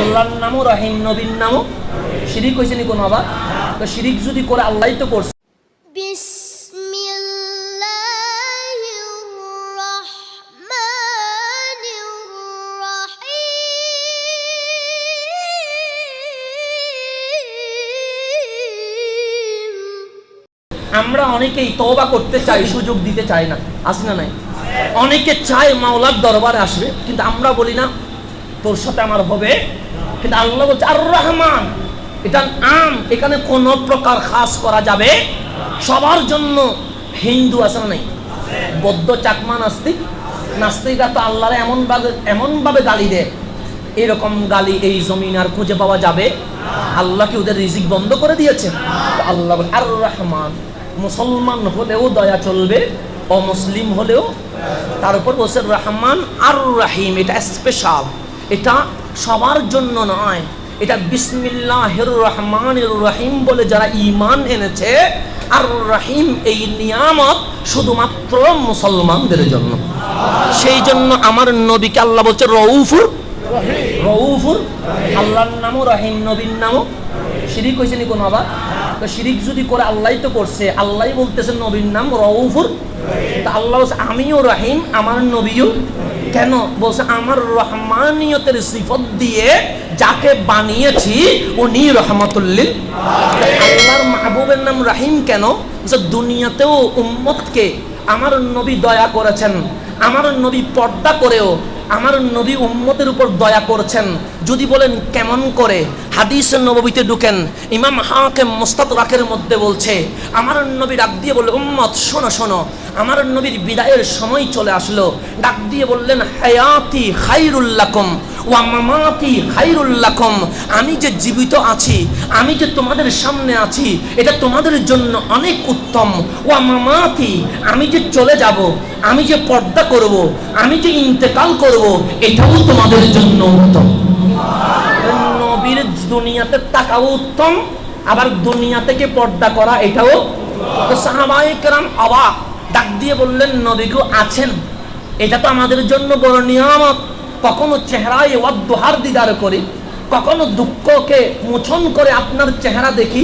আল্লাহর নামও রাহিম, নবীর নামও। শিরিক হয়েছে নি কোনো আবার? তো শিরিক যদি করে আল্লাহ তো করছে। আমরা অনেকেই তবা করতে চাই, সুযোগ দিতে চাই না। আসি না নাই? অনেকে চায় মাওলার দরবারে আসবে, কিন্তু আমরা বলি না তোর সাথে আমার হবে। কিন্তু আল্লাহ বলছে আর রহমান এটা আম, এখানে কোনো প্রকার খাস করা যাবে সবার জন্য হিন্দু আছে না নাই? বৌদ্ধ, চাকমা, নাস্তিক? নাস্তিকরা তো আল্লাহরে এমন ভাবে এমন ভাবে গালি দেয়। এরকম গালি এই জমিন আর খুঁজে পাওয়া যাবে আল্লাহ কি ওদের রিজিক বন্ধ করে দিয়েছে আল্লাহ আর রহমান মুসলমান হলেও দয়া চলবে, অমুসলিম হলেও। তার উপর বলছে, রহমান আর রাহিম এটা স্পেশাল এটা সবার জন্য নয়। এটা বিসমিল্লাহির রহমানির রহিম বলে যারা ইমান এনেছে আর রহিম এই নিয়ামত শুধুমাত্র মুসলমানদের জন্য। সেই জন্য আমার নবীকে আল্লাহ বলছে, রউফুর। রউফুর? আল্লাহর নামও রহিম, নবীর নামও। শিরিক হয়েছে নি কোনো আবার? তো শিরিক যদি করে আল্লাহ তো করছে আল্লাহ বলতেছে নবীর নাম রউফুর। তা আল্লাহ বলছে, আমিও রহিম, আমার নবীও কেন? বলছে, আমার রহমানিয়তের সিফত দিয়ে যাকে বানিয়েছি, উনি রহমতুল্লিল আল্লাহর মাহবুবের নাম রাহিম কেন? যে দুনিয়াতেও উম্মতকে আমার নবী দয়া করেছেন, আমার নবী পর্দা করেও আমার নবী উম্মতের উপর দয়া করছেন। যদি বলেন, কেমন করে? হাদিস নবীতে ঢুকেন, ইমাম হাকে মোস্তাদ রাকের মধ্যে বলছে, আমার নবী ডাক দিয়ে বললে, উম্মত, শোনো শোনো, আমার নবীর বিদায়ের সময় চলে আসলো। ডাক দিয়ে বললেন, হায়াতি খাইরুল্লাকুম ওয়া খাইরুল্লাকুম আমি যে জীবিত আছি, আমি যে তোমাদের সামনে আছি, এটা তোমাদের জন্য অনেক উত্তম। ওয়া মামাতি, আমি যে চলে যাব, আমি যে পর্দা করব, আমি যে ইন্তেকাল করব, এটাও তোমাদের জন্য উত্তম। দুনিয়াতে তাকাও উত্তম, আবার দুনিয়া থেকে পর্দা করা এটাও তো সাহাবাই অবাক, ডাক দিয়ে বললেন নবীগু আছেন। এটা তো আমাদের জন্য বড় নিয়ামত। কখনো চেহারায় ওয়াদ্দোহার দিদার করি, কখনো দুঃখকে মোচন করে আপনার চেহারা দেখি,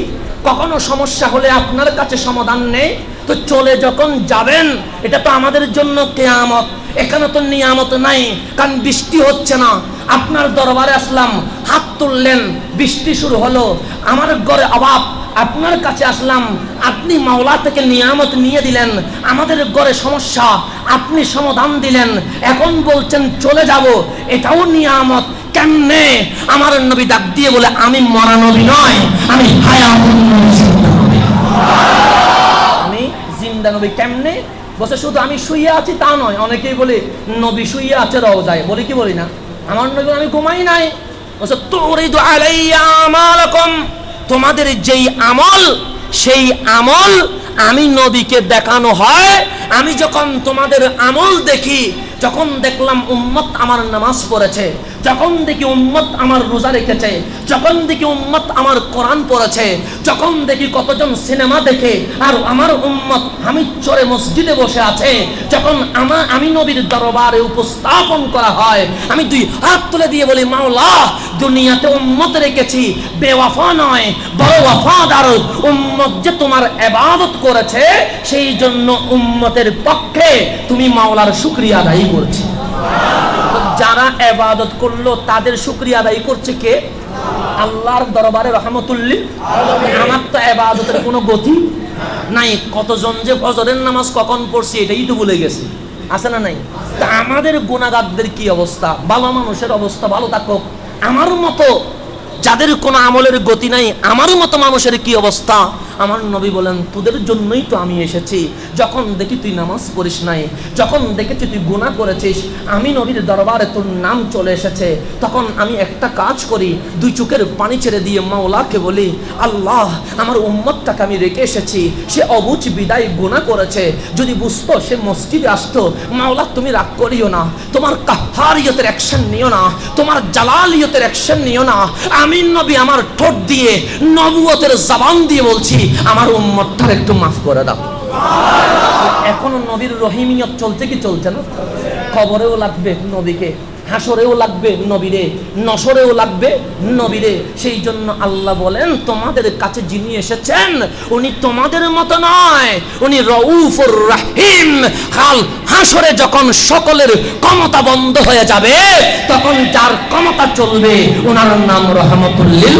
কখনো সমস্যা হলে আপনার কাছে সমাধান নেই তো চলে যখন যাবেন, এটা তো আমাদের জন্য কেয়ামত। এখানে তো নিয়ামত নাই, কারণ বৃষ্টি হচ্ছে না। আপনার দরবারে আসলাম, হাত তুললেন, বৃষ্টি শুরু হলো। আমার ঘরে অভাব, আপনার কাছে আসলাম। আপনি মাওলা থেকে নিয়ামত নিয়ে দিলেন, আমাদের ঘরে সমস্যা, আপনি সমাধান দিলেন। এখন বলছেন, চলে যাব, এটাও নিয়ামত। কেমনে? আমার নবী ডাক দিয়ে বলে, আমি মরা নবী নয়, আমি হায়াতুন নবী, জিন্দা নবী। আমি জিন্দা নবী কেমনে? বসে শুধু আমি শুয়ে আছি তা নয়, অনেকেই বলে, নবী শুয়ে আছে রওজায় বলি, কি বলি না? আমার নবী, আমি ঘুমাই নাই। বলছে তুরিদু আলাইয়া আমালাকুম। তোমাদের যেই আমল, সেই আমল আমি নবীকে দেখানো হয়। আমি যখন তোমাদের আমল দেখি, যখন দেখলাম উম্মত আমার নামাজ পড়েছে যখন দেখি উম্মত আমার রোজা রেখেছে, যখন দেখি উম্মত আমার কোরআন পড়েছে, যখন দেখি কতজন সিনেমা দেখে, আর আমার উম্মত আমি চরে মসজিদে বসে আছে, যখন আমার আমি নবীর দরবারে উপস্থাপন করা হয়, আমি দুই হাত তুলে দিয়ে বলি, মাওলা, দুনিয়াতে উম্মত রেখেছি, বেওয়াফা নয়, বড় ওয়াফাদার। উম্মত যে তোমার এবাদত করেছে, সেই জন্য উম্মতের পক্ষে তুমি মাওলার শুক্রিয়া আদায় করছি। যারা এবাদত করল, তাদের শুক্রিয়া আদায় করছে কে? আল্লাহর দরবারে রহমতুল্লি। আমার তো এবাদতের কোনো গতি নাই। কতজন যে ফজরের নামাজ কখন পড়ছি, এটাই তো ভুলে গেছে। আছে না নাই? তা আমাদের গুণাগারদের কি অবস্থা? ভালো মানুষের অবস্থা ভালো থাকুক। আমার মতো যাদের কোনো আমলের গতি নাই আমার মতো মানুষের কি অবস্থা? আমার নবী বলেন, তোদের জন্যই তো আমি এসেছি। যখন দেখি তুই নামাজ পড়িস নাই, যখন দেখেছি তুই গুনাহ করেছিস, আমি নবীর দরবারে তোর নাম চলে এসেছে। তখন আমি একটা কাজ করি, দুই চোখের পানি ছেড়ে দিয়ে মাওলাকে বলি, আল্লাহ, আমার উম্মতটাকে আমি রেখে এসেছি। সে অবুচ বিদায় গুনাহ করেছে। যদি বুঝতো সে মসজিদে আসতো, মাওলা তুমি রাগ করিও না। তোমার কাহারিয়তের অ্যাকশন নিও না। তোমার জালালিয়তের অ্যাকশন নিও না। আমি নবী আমার ঠোঁট দিয়ে, নবুয়তের জবান দিয়ে বলছি, আমার উম্মতটার একটু মাফ করে দাও। এখনও নবীর রহিমিয়ত চলছে কি চলছে না? খবরেও লাগবে নবীকে। হাসরেও লাগবে নবীরে নসরেও লাগবে নবীরে। সেই জন্য আল্লাহ বলেন, তোমাদের কাছে যিনি এসেছেন, উনি তোমাদের মতো নয়। উনি রউফুর রাহিম। কাল হাসরে যখন সকলের ক্ষমতা বন্ধ হয়ে যাবে, তখন যার ক্ষমতা চলবে ওনার নাম রহমতুল্লিল